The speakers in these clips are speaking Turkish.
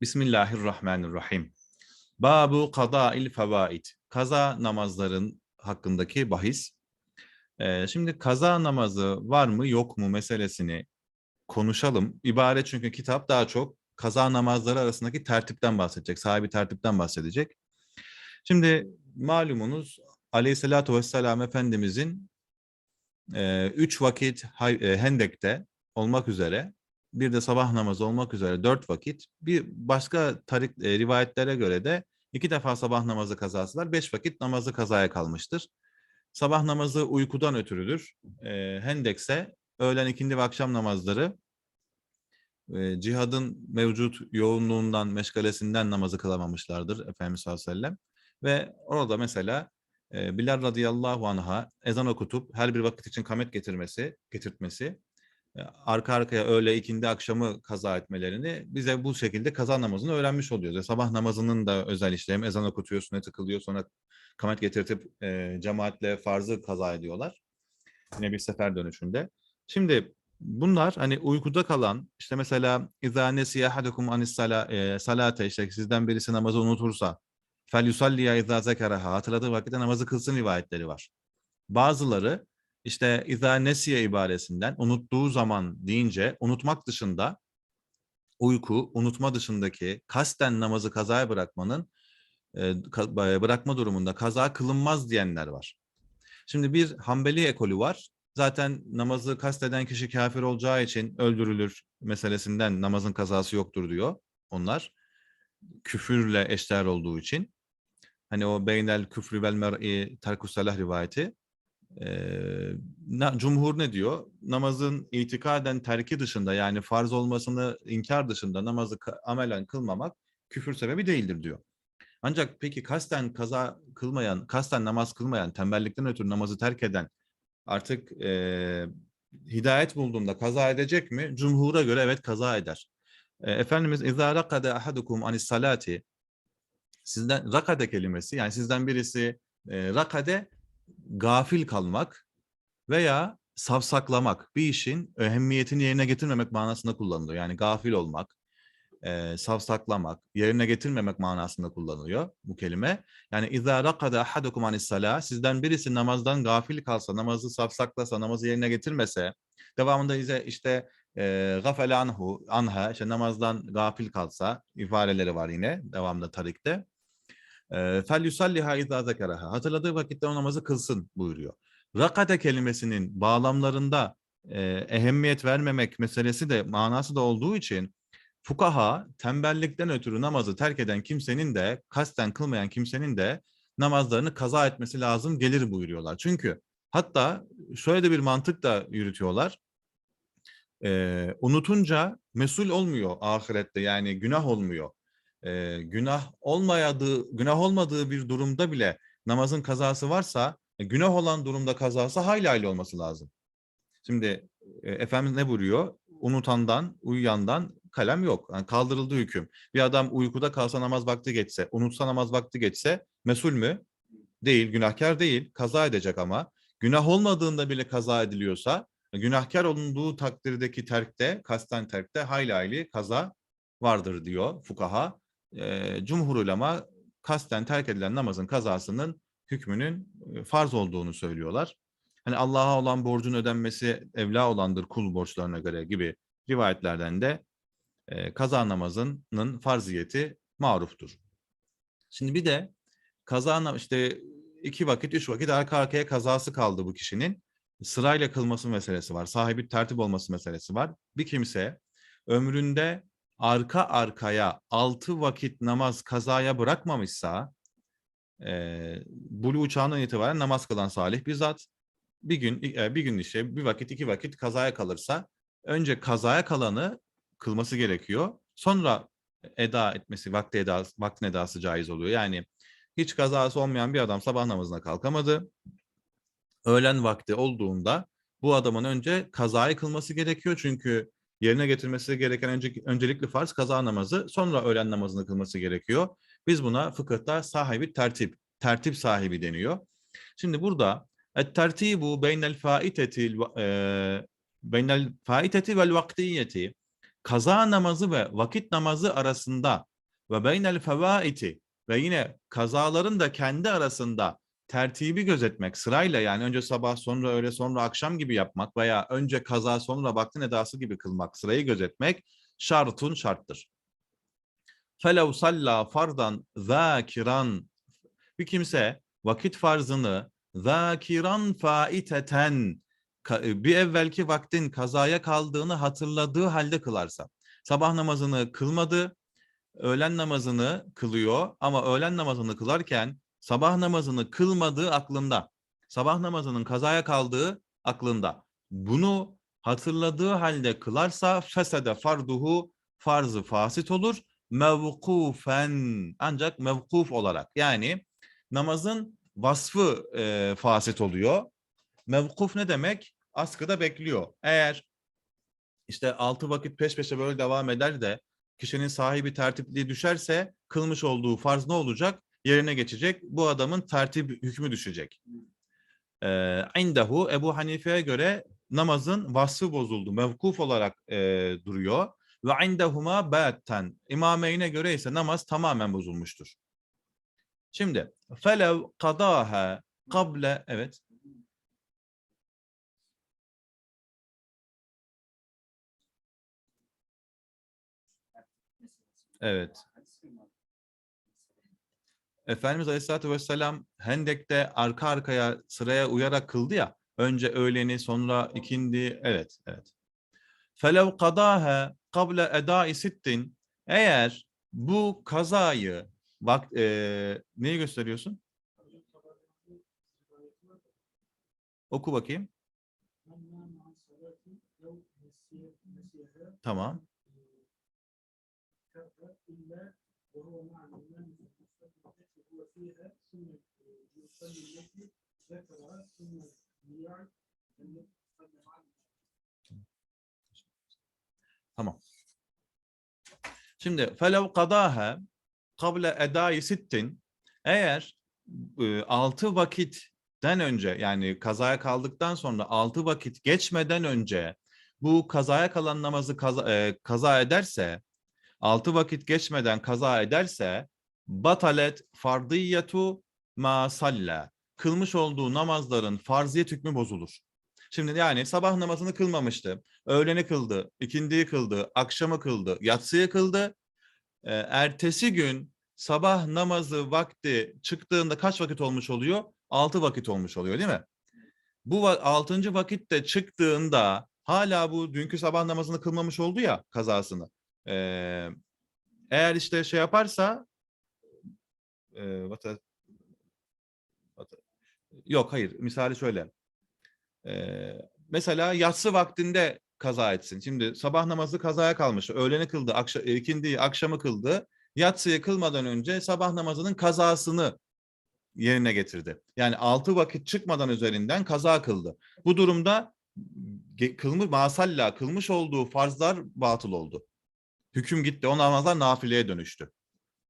Bismillahirrahmanirrahim. Babu kada'il fevaid. Kaza namazların hakkındaki bahis. Ee, şimdi kaza namazı var mı yok mu meselesini konuşalım. İbare çünkü kitap daha çok kaza namazları arasındaki tertipten bahsedecek. Sahibi tertipten bahsedecek. Şimdi malumunuz Aleyhisselatü Vesselam Efendimizin e, üç vakit hay- e, Hendek'te olmak üzere bir de sabah namazı olmak üzere dört vakit. Bir başka tarik, e, rivayetlere göre de iki defa sabah namazı kazası var. Beş vakit namazı kazaya kalmıştır. Sabah namazı uykudan ötürüdür. E, Hendekse öğlen ikindi ve akşam namazları e, cihadın mevcut yoğunluğundan, meşgalesinden namazı kılamamışlardır Efendimiz sallallahu aleyhi ve sellem. Ve orada mesela e, Bilal radıyallahu anh'a ezan okutup her bir vakit için kamet getirmesi, getirtmesi arka arkaya öğle ikindi akşamı kaza etmelerini bize bu şekilde kaza namazını öğrenmiş oluyoruz. Ve sabah namazının da özel işlemi ezan okutuyor, sünnet kılıyor sonra kamet getirtip e, cemaatle farzı kaza ediyorlar. Yine bir sefer dönüşünde. Şimdi bunlar hani uykuda kalan işte mesela izâ nesiye ahadukum anis sala, e, salate işte sizden birisi namazı unutursa fel yusalliya izâ zekeraha hatırladığı vakitte namazı kılsın rivayetleri var. Bazıları işte izâ nesiye ibaresinden unuttuğu zaman deyince unutmak dışında uyku, unutma dışındaki kasten namazı kazaya bırakmanın e, bırakma durumunda kaza kılınmaz diyenler var. Şimdi bir Hanbeli ekolü var. Zaten namazı kasteden kişi kafir olacağı için öldürülür meselesinden namazın kazası yoktur diyor onlar. Küfürle eşdeğer olduğu için. Hani o beynel küfrü vel mer'i terkus salah rivayeti Ee, na- Cumhur ne diyor? Namazın itikaden terki dışında yani farz olmasını inkar dışında namazı ka- amelen kılmamak küfür sebebi değildir diyor. Ancak peki kasten kaza kılmayan, kasten namaz kılmayan, tembellikten ötürü namazı terk eden artık e, hidayet bulduğunda kaza edecek mi? Cumhura göre evet kaza eder. E, Efendimiz اِذَا رَقَدَ أَحَدُكُمْ عَنِ الصَّلَاتِ Sizden rakade kelimesi yani sizden birisi e, rakade gafil kalmak veya savsaklamak bir işin ehemmiyetini yerine getirmemek manasında kullanılıyor. Yani gafil olmak, e, savsaklamak, yerine getirmemek manasında kullanılıyor bu kelime. Yani izâ rakada ahadukum anis sizden birisi namazdan gafil kalsa, namazı savsaklasa, namazı yerine getirmese, devamında ise işte e, anhu, anha, işte namazdan gafil kalsa, ifadeleri var yine devamında tarikte. E, yusalliha izâ zekeraha. Hatırladığı vakitte o namazı kılsın buyuruyor. Rakade kelimesinin bağlamlarında e, ehemmiyet vermemek meselesi de manası da olduğu için fukaha tembellikten ötürü namazı terk eden kimsenin de kasten kılmayan kimsenin de namazlarını kaza etmesi lazım gelir buyuruyorlar. Çünkü hatta şöyle de bir mantık da yürütüyorlar. Ee, unutunca mesul olmuyor ahirette yani günah olmuyor. Ee, günah olmayadığı, günah olmadığı bir durumda bile namazın kazası varsa e, günah olan durumda kazası hayli hayli olması lazım. Şimdi e, Efendimiz ne buyuruyor? Unutandan, uyuyandan kalem yok. Yani kaldırıldı hüküm. Bir adam uykuda kalsa namaz vakti geçse, unutsa namaz vakti geçse mesul mü? Değil, günahkar değil. Kaza edecek ama. Günah olmadığında bile kaza ediliyorsa, günahkar olunduğu takdirdeki terkte, kasten terkte hayli hayli kaza vardır diyor fukaha. E, Cumhur ulema kasten terk edilen namazın kazasının hükmünün farz olduğunu söylüyorlar. Hani Allah'a olan borcun ödenmesi evla olandır kul borçlarına göre gibi rivayetlerden de e, kaza namazının farziyeti maruftur. Şimdi bir de kaza işte iki vakit, üç vakit arka arkaya kazası kaldı bu kişinin. Sırayla kılması meselesi var. Sahibi tertip olması meselesi var. Bir kimse ömründe arka arkaya altı vakit namaz kazaya bırakmamışsa e, bulu çağından itibaren namaz kılan salih bir zat bir gün e, bir gün işte bir vakit iki vakit kazaya kalırsa önce kazaya kalanı kılması gerekiyor. Sonra eda etmesi, vakti eda, vaktin edası caiz oluyor. Yani hiç kazası olmayan bir adam sabah namazına kalkamadı. Öğlen vakti olduğunda bu adamın önce kazayı kılması gerekiyor. Çünkü yerine getirmesi gereken önce, öncelikli farz kaza namazı, sonra öğlen namazını kılması gerekiyor. Biz buna fıkıhta sahibi tertip, tertip sahibi deniyor. Şimdi burada et-tertibu beynel faiteti beynel faiteti vel vaktiyeti kaza namazı ve vakit namazı arasında ve beynel fevaiti ve yine kazaların da kendi arasında tertibi gözetmek sırayla yani önce sabah sonra öğle sonra akşam gibi yapmak veya önce kaza sonra vaktin edası gibi kılmak sırayı gözetmek şartun şarttır. Felev salla fardan zakiran bir kimse vakit farzını zakiran faiteten ka- bir evvelki vaktin kazaya kaldığını hatırladığı halde kılarsa sabah namazını kılmadı öğlen namazını kılıyor ama öğlen namazını kılarken sabah namazını kılmadığı aklında. Sabah namazının kazaya kaldığı aklında. Bunu hatırladığı halde kılarsa fesede farduhu farzı fasit olur. Mevkufen ancak mevkuf olarak yani namazın vasfı e, fasit oluyor. Mevkuf ne demek? Askıda bekliyor. Eğer işte altı vakit peş peşe böyle devam eder de kişinin sahibi tertipliği düşerse kılmış olduğu farz ne olacak? Yerine geçecek. Bu adamın tertip hükmü düşecek. Ee, indahu Ebu Hanife'ye göre namazın vasfı bozuldu. Mevkuf olarak e, duruyor. Ve indahuma ba'ten. İmameyne göre ise namaz tamamen bozulmuştur. Şimdi felev kadaha kable evet Evet. Efendimiz Aleyhisselatü Vesselam Hendek'te arka arkaya sıraya uyarak kıldı ya. Önce öğleni sonra ikindi. Evet, evet. Felev kadâhe kable edâi sittin. Eğer bu kazayı bak e, neyi gösteriyorsun? Oku bakayım. Tamam. فيها ثم يصلي التي ذكرها ثم يعد أن يصلي مع Tamam. Şimdi felev kadaha kable edai sittin eğer e, altı vakitten önce yani kazaya kaldıktan sonra altı vakit geçmeden önce bu kazaya kalan namazı kaza, e, kaza ederse altı vakit geçmeden kaza ederse batalet fardiyyetu ma salla kılmış olduğu namazların farziyet hükmü bozulur. Şimdi yani sabah namazını kılmamıştı. Öğleni kıldı, ikindiyi kıldı, akşamı kıldı, yatsıyı kıldı. Ee, ertesi gün sabah namazı vakti çıktığında kaç vakit olmuş oluyor? Altı vakit olmuş oluyor değil mi? Bu altıncı vakitte çıktığında hala bu dünkü sabah namazını kılmamış oldu ya kazasını. Ee, eğer işte şey yaparsa e, what- what- yok hayır misali şöyle. Ee, mesela yatsı vaktinde kaza etsin. Şimdi sabah namazı kazaya kalmış. Öğleni kıldı, akşam, ikindiyi akşamı kıldı. Yatsıyı kılmadan önce sabah namazının kazasını yerine getirdi. Yani altı vakit çıkmadan üzerinden kaza kıldı. Bu durumda kılmış, masalla kılmış olduğu farzlar batıl oldu. Hüküm gitti. O namazlar nafileye dönüştü.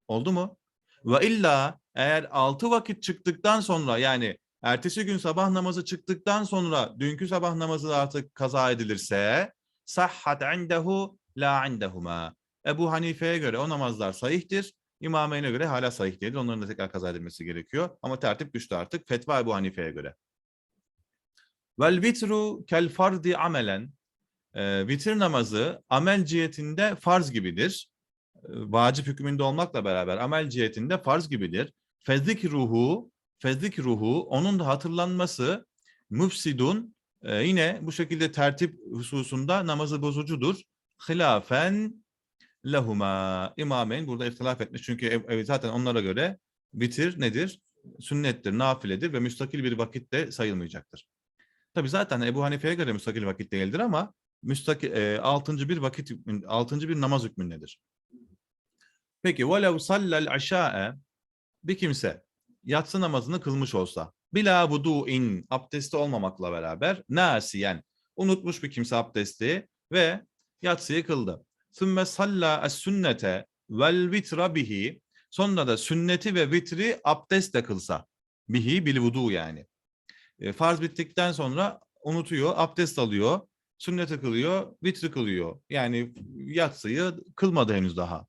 Oldu mu? Ve illa eğer altı vakit çıktıktan sonra yani ertesi gün sabah namazı çıktıktan sonra dünkü sabah namazı artık kaza edilirse sahhat indehu la indehuma. Ebu Hanife'ye göre o namazlar sahihtir. İmameyn'e göre hala sahih değil. Onların da tekrar kaza edilmesi gerekiyor. Ama tertip düştü artık. Fetva Ebu Hanife'ye göre. Vel vitru kel fardi amelen. Ee, vitir namazı amel cihetinde farz gibidir. Ee, Vacip hükmünde olmakla beraber amel cihetinde farz gibidir. Fezlik ruhu, fezlik ruhu, onun da hatırlanması müfsidun e, yine bu şekilde tertip hususunda namazı bozucudur. Hilafen lehuma. İmameyn burada ihtilaf etmiş. Çünkü zaten onlara göre vitir nedir? Sünnettir, nafiledir ve müstakil bir vakitte sayılmayacaktır. Tabi zaten Ebu Hanife'ye göre müstakil vakit değildir ama müstakil, e, altıncı bir vakit, altıncı bir namaz hükmündedir. Peki velev sallel aşa'e bir kimse yatsı namazını kılmış olsa bila vudu'in abdesti olmamakla beraber nasiyen unutmuş bir kimse abdesti ve yatsıyı kıldı. Sümme salla es sünnete vel vitra bihi sonra da sünneti ve vitri abdestle kılsa bihi bil vudu yani. E, farz bittikten sonra unutuyor, abdest alıyor. sünneti kılıyor, vitri kılıyor. Yani yatsıyı kılmadı henüz daha.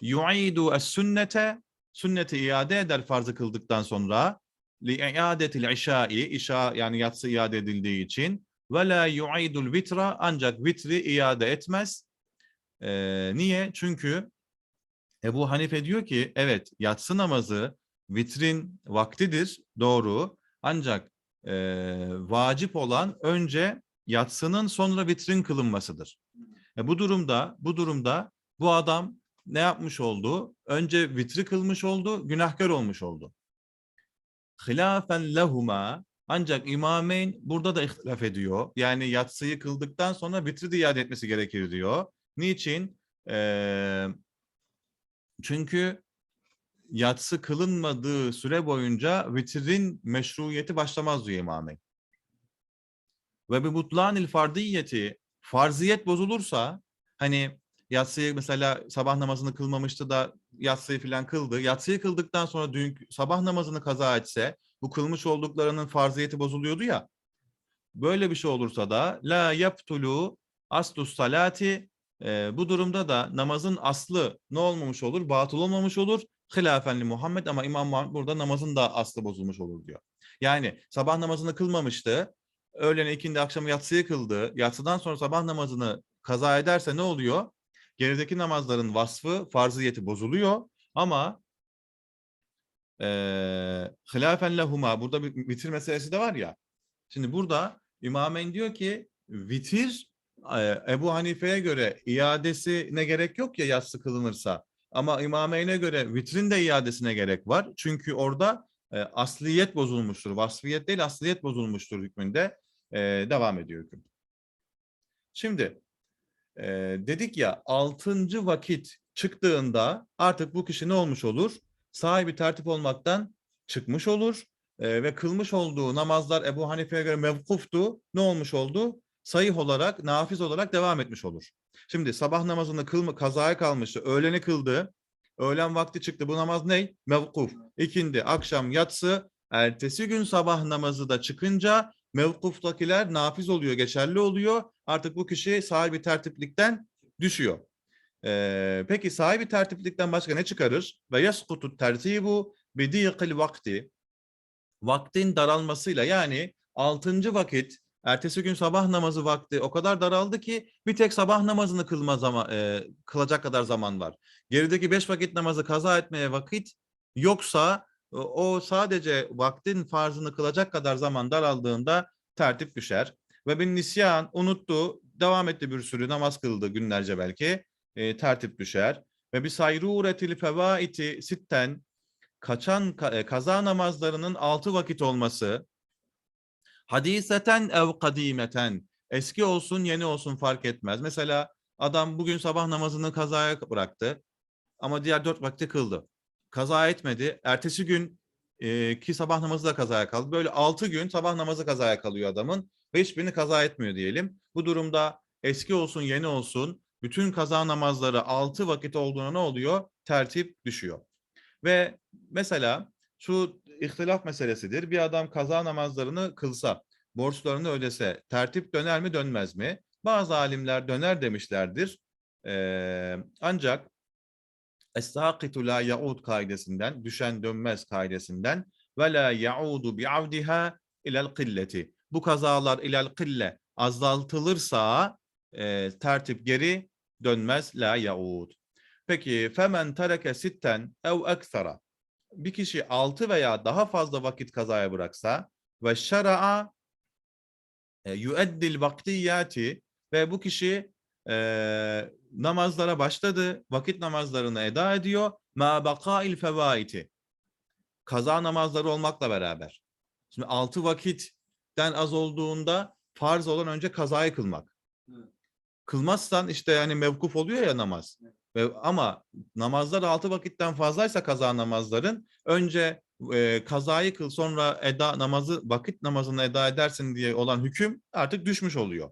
Yu'idu es-sünnete sünneti iade eder farzı kıldıktan sonra li iadetil işai işa yani yatsı iade edildiği için ve la yu'idul vitra ancak vitri iade etmez. Ee, niye? Çünkü Ebu Hanife diyor ki evet yatsı namazı vitrin vaktidir doğru ancak e, vacip olan önce yatsının sonra vitrin kılınmasıdır. E, bu durumda bu durumda bu adam ne yapmış oldu? Önce vitri kılmış oldu, günahkar olmuş oldu. Hilafen lehuma ancak imameyn burada da ihtilaf ediyor. Yani yatsıyı kıldıktan sonra vitri de iade etmesi gerekir diyor. Niçin? Ee, çünkü yatsı kılınmadığı süre boyunca vitrin meşruiyeti başlamaz diyor imameyn. Ve bir mutlanil fardiyeti farziyet bozulursa hani yatsıyı mesela sabah namazını kılmamıştı da yatsıyı filan kıldı. Yatsıyı kıldıktan sonra dün sabah namazını kaza etse bu kılmış olduklarının farziyeti bozuluyordu ya. Böyle bir şey olursa da la yaptulu aslus salati e, bu durumda da namazın aslı ne olmamış olur? Batıl olmamış olur. Hilafenli Muhammed ama İmam Muhammed burada namazın da aslı bozulmuş olur diyor. Yani sabah namazını kılmamıştı. Öğlene ikindi akşamı yatsıyı kıldı. Yatsıdan sonra sabah namazını kaza ederse ne oluyor? Gerideki namazların vasfı, farziyeti bozuluyor ama eee hilafen lehuma burada bir vitir meselesi de var ya. Şimdi burada İmamen diyor ki vitir e, Ebu Hanife'ye göre iadesine gerek yok ya yatsı kılınırsa. Ama İmameyn'e göre vitrin de iadesine gerek var. Çünkü orada e, asliyet bozulmuştur. Vasfiyet değil asliyet bozulmuştur hükmünde. E, devam ediyor hüküm. Şimdi e, dedik ya altıncı vakit çıktığında artık bu kişi ne olmuş olur? Sahibi tertip olmaktan çıkmış olur e, ve kılmış olduğu namazlar Ebu Hanife'ye göre mevkuftu. Ne olmuş oldu? Sayih olarak, nafiz olarak devam etmiş olur. Şimdi sabah namazını kılma, kazaya kalmıştı. Öğleni kıldı. Öğlen vakti çıktı. Bu namaz ne? Mevkuf. İkindi, akşam, yatsı. Ertesi gün sabah namazı da çıkınca mevkuftakiler nafiz oluyor, geçerli oluyor. Artık bu kişi sahibi tertiplikten düşüyor. Ee, peki sahibi tertiplikten başka ne çıkarır? Ve yaskutu tertibu bidiyikil vakti. Vaktin daralmasıyla yani altıncı vakit ertesi gün sabah namazı vakti o kadar daraldı ki bir tek sabah namazını kılma zaman, e, kılacak kadar zaman var. Gerideki beş vakit namazı kaza etmeye vakit yoksa o- sadece vaktin farzını kılacak kadar zaman daraldığında tertip düşer. Ve bir nisyan unuttu, devam etti bir sürü namaz kıldı günlerce belki e, tertip düşer. Ve bir sayruretil fevaiti sitten kaçan ka- e, kaza namazlarının altı vakit olması hadiseten ev kadimeten eski olsun yeni olsun fark etmez. Mesela adam bugün sabah namazını kazaya bıraktı ama diğer dört vakti kıldı. Kaza etmedi. Ertesi gün e, ki sabah namazı da kazaya kaldı. Böyle altı gün sabah namazı kazaya kalıyor adamın ve hiçbirini kaza etmiyor diyelim. Bu durumda eski olsun yeni olsun bütün kaza namazları altı vakit olduğuna ne oluyor? Tertip düşüyor. Ve mesela şu ihtilaf meselesidir. Bir adam kaza namazlarını kılsa, borçlarını ödese tertip döner mi dönmez mi? Bazı alimler döner demişlerdir. Ee, ancak Es-sakitu la yaud kaidesinden, düşen dönmez kaidesinden ve la yaudu bi'avdiha ilel killeti. Bu kazalar ilel kille azaltılırsa e, tertip geri dönmez la yaud. Peki femen tereke sitten ev eksera. Bir kişi altı veya daha fazla vakit kazaya bıraksa ve şera'a e, yüeddil ve bu kişi e, namazlara başladı, vakit namazlarını eda ediyor. Ma bakail fevaiti. Kaza namazları olmakla beraber. Şimdi altı vakitten az olduğunda farz olan önce kazayı kılmak. Kılmazsan işte yani mevkuf oluyor ya namaz. Ama namazlar altı vakitten fazlaysa kaza namazların önce e, kazayı kıl sonra eda namazı vakit namazını eda edersin diye olan hüküm artık düşmüş oluyor.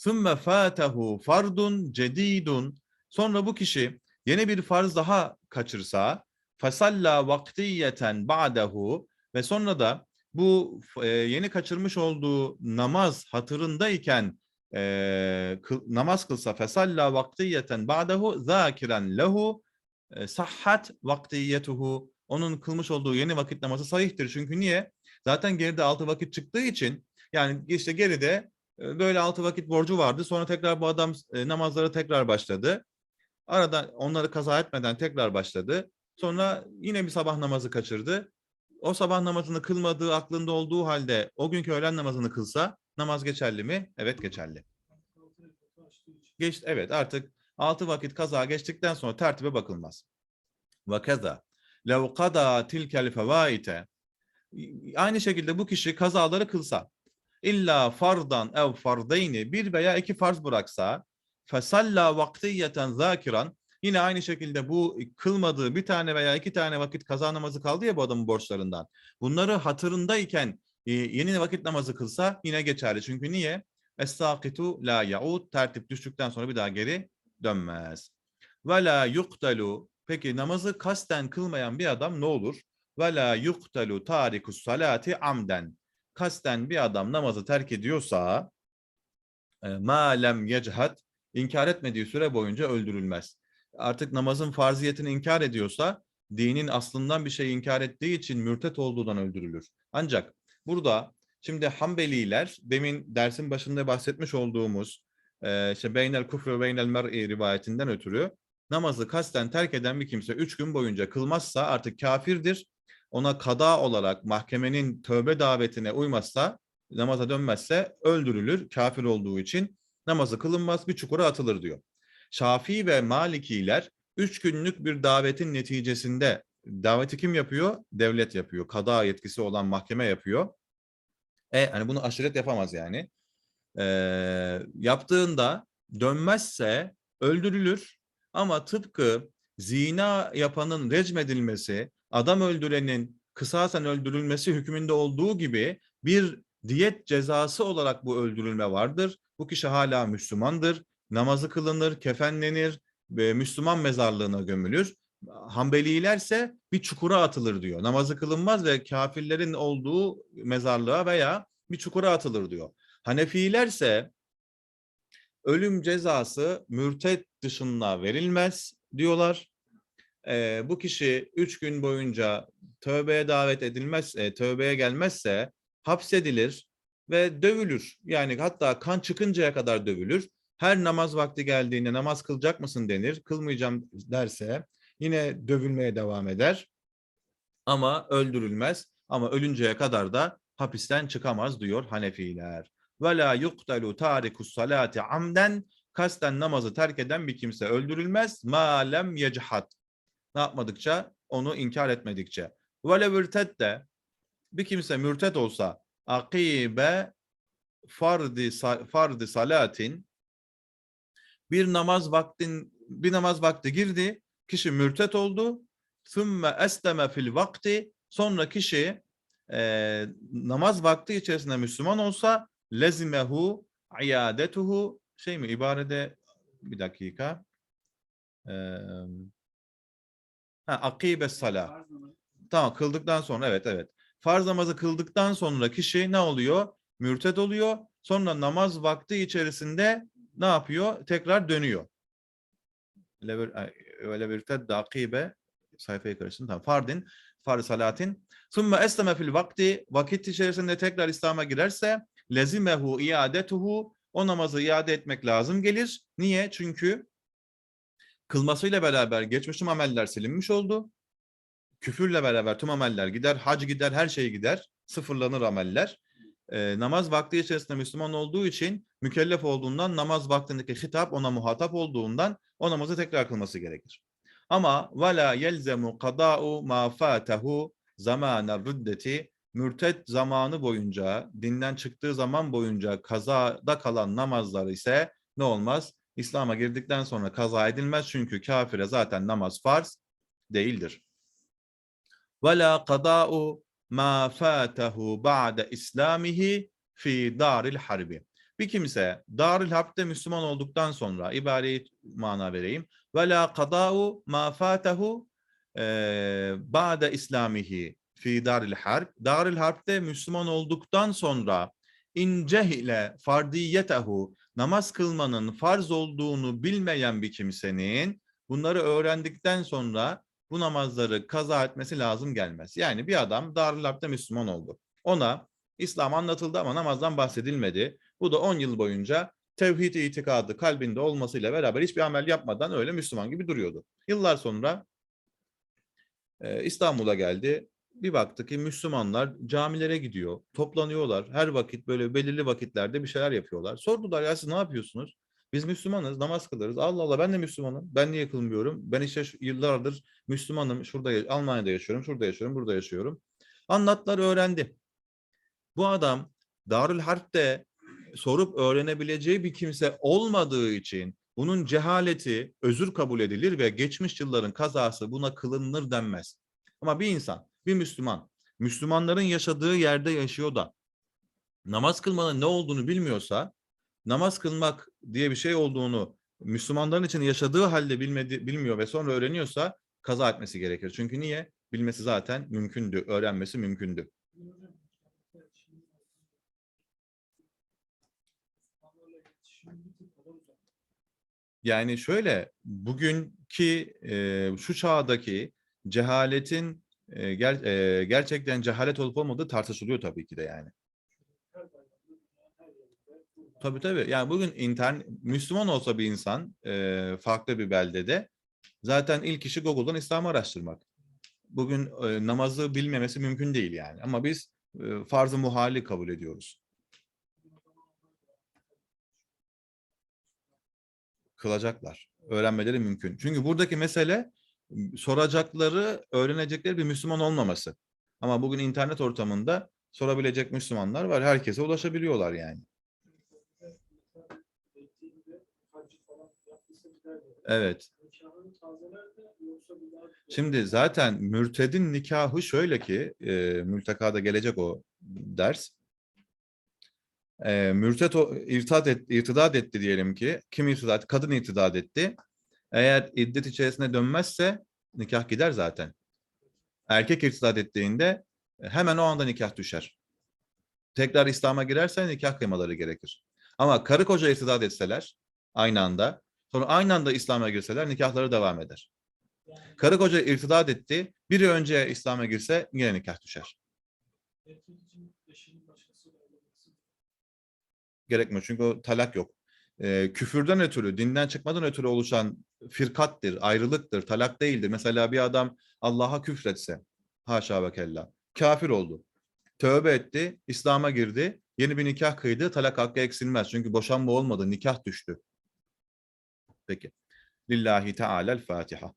ثُمَّ فَاتَهُ fardun cedidun Sonra bu kişi yeni bir farz daha kaçırsa فَسَلَّا vaktiyeten ba'dehu ve sonra da bu e, yeni kaçırmış olduğu namaz hatırındayken e, kıl- namaz kılsa fesalla vaktiyeten ba'dehu zakiren lehu e, sahhat vaktiyetuhu onun kılmış olduğu yeni vakit namazı sahihtir. Çünkü niye? Zaten geride altı vakit çıktığı için yani işte geride e, böyle altı vakit borcu vardı. Sonra tekrar bu adam e, namazları tekrar başladı. Arada onları kaza etmeden tekrar başladı. Sonra yine bir sabah namazı kaçırdı. O sabah namazını kılmadığı aklında olduğu halde o günkü öğlen namazını kılsa namaz geçerli mi? Evet geçerli. Geç, evet artık altı vakit kaza geçtikten sonra tertibe bakılmaz. Ve keza lev kada tilkel fevaite aynı şekilde bu kişi kazaları kılsa illa fardan ev fardeyni bir veya iki farz bıraksa fesalla vaktiyeten zakiran yine aynı şekilde bu kılmadığı bir tane veya iki tane vakit kaza namazı kaldı ya bu adamın borçlarından. Bunları hatırındayken e, yeni vakit namazı kılsa yine geçerli. Çünkü niye? Es-sakitu la yaud tertip düştükten sonra bir daha geri dönmez. Ve la yuktalu peki namazı kasten kılmayan bir adam ne olur? Ve la yuktalu tarikus salati amden. Kasten bir adam namazı terk ediyorsa e, ma lem inkar etmediği süre boyunca öldürülmez. Artık namazın farziyetini inkar ediyorsa dinin aslından bir şey inkar ettiği için mürtet olduğundan öldürülür. Ancak burada şimdi Hanbeliler demin dersin başında bahsetmiş olduğumuz e, işte beynel kufr ve beynel mer'i rivayetinden ötürü namazı kasten terk eden bir kimse üç gün boyunca kılmazsa artık kafirdir. Ona kada olarak mahkemenin tövbe davetine uymazsa namaza dönmezse öldürülür kafir olduğu için namazı kılınmaz bir çukura atılır diyor. Şafii ve Malikiler üç günlük bir davetin neticesinde daveti kim yapıyor? Devlet yapıyor. Kada yetkisi olan mahkeme yapıyor. E hani bunu aşiret yapamaz yani. E, yaptığında dönmezse öldürülür ama tıpkı zina yapanın recmedilmesi, adam öldürenin kısasen öldürülmesi hükmünde olduğu gibi bir diyet cezası olarak bu öldürülme vardır. Bu kişi hala Müslümandır. Namazı kılınır, kefenlenir ve Müslüman mezarlığına gömülür. Hanbelilerse bir çukura atılır diyor. Namazı kılınmaz ve kafirlerin olduğu mezarlığa veya bir çukura atılır diyor. Hanefilerse ölüm cezası mürtet dışında verilmez diyorlar. Ee, bu kişi üç gün boyunca tövbeye davet edilmez, e, tövbeye gelmezse hapsedilir ve dövülür. Yani hatta kan çıkıncaya kadar dövülür. Her namaz vakti geldiğinde namaz kılacak mısın denir. Kılmayacağım derse yine dövülmeye devam eder. Ama öldürülmez. Ama ölünceye kadar da hapisten çıkamaz diyor Hanefiler. Ve la yuktalu tarikus salati amden kasten namazı terk eden bir kimse öldürülmez. Ma lem yechad. Ne yapmadıkça? Onu inkar etmedikçe. Ve le de bir kimse mürted olsa akibe fardi fardi salatin bir namaz vaktin bir namaz vakti girdi kişi mürtet oldu thumme esleme fil vakti sonra kişi e, namaz vakti içerisinde Müslüman olsa lezimehu iadetuhu şey mi ibarede bir dakika e, ha, akibe namazı. Tamam kıldıktan sonra evet evet. Farz namazı kıldıktan sonra kişi ne oluyor? Mürted oluyor. Sonra namaz vakti içerisinde ne yapıyor? Tekrar dönüyor. Öyle bir tedde akibe sayfayı karıştırdım. Tamam. Fardin, farz salatin. Sümme esleme fil vakti vakit içerisinde tekrar İslam'a girerse lezimehu iadetuhu o namazı iade etmek lazım gelir. Niye? Çünkü kılmasıyla beraber geçmiş tüm ameller silinmiş oldu. Küfürle beraber tüm ameller gider, hac gider, her şey gider. Sıfırlanır ameller. E, namaz vakti içerisinde Müslüman olduğu için mükellef olduğundan namaz vaktindeki hitap ona muhatap olduğundan o namazı tekrar kılması gerekir. Ama vela yelzemu kada'u ma fatahu zamana rüddeti mürtet zamanı boyunca, dinden çıktığı zaman boyunca kazada kalan namazlar ise ne olmaz? İslam'a girdikten sonra kaza edilmez çünkü kafire zaten namaz farz değildir. Ve la kada'u ma fatahu ba'de islamihi fi daril harbi. Bir kimse daril harpte Müslüman olduktan sonra ibareyi mana vereyim. Ve la kada'u ma fatahu ba'de islamihi fi daril harp. Daril harpte Müslüman olduktan sonra inceh ile fardiyetehu namaz kılmanın farz olduğunu bilmeyen bir kimsenin bunları öğrendikten sonra bu namazları kaza etmesi lazım gelmez. Yani bir adam Darül Harp'te Müslüman oldu. Ona İslam anlatıldı ama namazdan bahsedilmedi. Bu da 10 yıl boyunca tevhid itikadı kalbinde olmasıyla beraber hiçbir amel yapmadan öyle Müslüman gibi duruyordu. Yıllar sonra e, İstanbul'a geldi. Bir baktı ki Müslümanlar camilere gidiyor, toplanıyorlar. Her vakit böyle belirli vakitlerde bir şeyler yapıyorlar. Sordular ya siz ne yapıyorsunuz? Biz Müslümanız, namaz kılarız. Allah Allah ben de Müslümanım. Ben niye kılmıyorum? Ben işte yıllardır Müslümanım. Şurada ya- Almanya'da yaşıyorum, şurada yaşıyorum, burada yaşıyorum. Anlattılar, öğrendi. Bu adam Darül Harp'te sorup öğrenebileceği bir kimse olmadığı için bunun cehaleti özür kabul edilir ve geçmiş yılların kazası buna kılınır denmez. Ama bir insan, bir Müslüman, Müslümanların yaşadığı yerde yaşıyor da namaz kılmanın ne olduğunu bilmiyorsa, namaz kılmak diye bir şey olduğunu Müslümanların için yaşadığı halde bilmedi, bilmiyor ve sonra öğreniyorsa kaza etmesi gerekir. Çünkü niye? Bilmesi zaten mümkündü, öğrenmesi mümkündü. Yani şöyle bugünkü e, şu çağdaki cehaletin ger- e, gerçekten cehalet olup olmadığı tartışılıyor tabii ki de yani. Tabii tabii. Yani bugün internet Müslüman olsa bir insan e, farklı bir beldede zaten ilk işi Google'dan İslam'ı araştırmak. Bugün e, namazı bilmemesi mümkün değil yani. Ama biz e, farz-ı muhali kabul ediyoruz. Kılacaklar. Öğrenmeleri mümkün. Çünkü buradaki mesele soracakları, öğrenecekleri bir Müslüman olmaması. Ama bugün internet ortamında sorabilecek Müslümanlar var. Herkese ulaşabiliyorlar yani. Evet. Şimdi zaten mürtedin nikahı şöyle ki, e, mültekada gelecek o ders. E, mürted o, irtidat etti diyelim ki, kim irtidat, kadın irtidat etti. Eğer iddet içerisine dönmezse nikah gider zaten. Erkek irtidat ettiğinde e, hemen o anda nikah düşer. Tekrar İslam'a girerse nikah kıymaları gerekir. Ama karı koca irtidat etseler aynı anda, sonra aynı anda İslam'a girseler nikahları devam eder. Karı koca irtidat etti. Biri önce İslam'a girse yine nikah düşer. Gerekmiyor çünkü o talak yok. Ee, küfürden ötürü, dinden çıkmadan ötürü oluşan firkattır, ayrılıktır, talak değildir. Mesela bir adam Allah'a küfretse, haşa ve kella, kafir oldu. Tövbe etti, İslam'a girdi, yeni bir nikah kıydı, talak hakkı eksilmez. Çünkü boşanma olmadı, nikah düştü. Peki. Lillahi Teala'l Fatiha.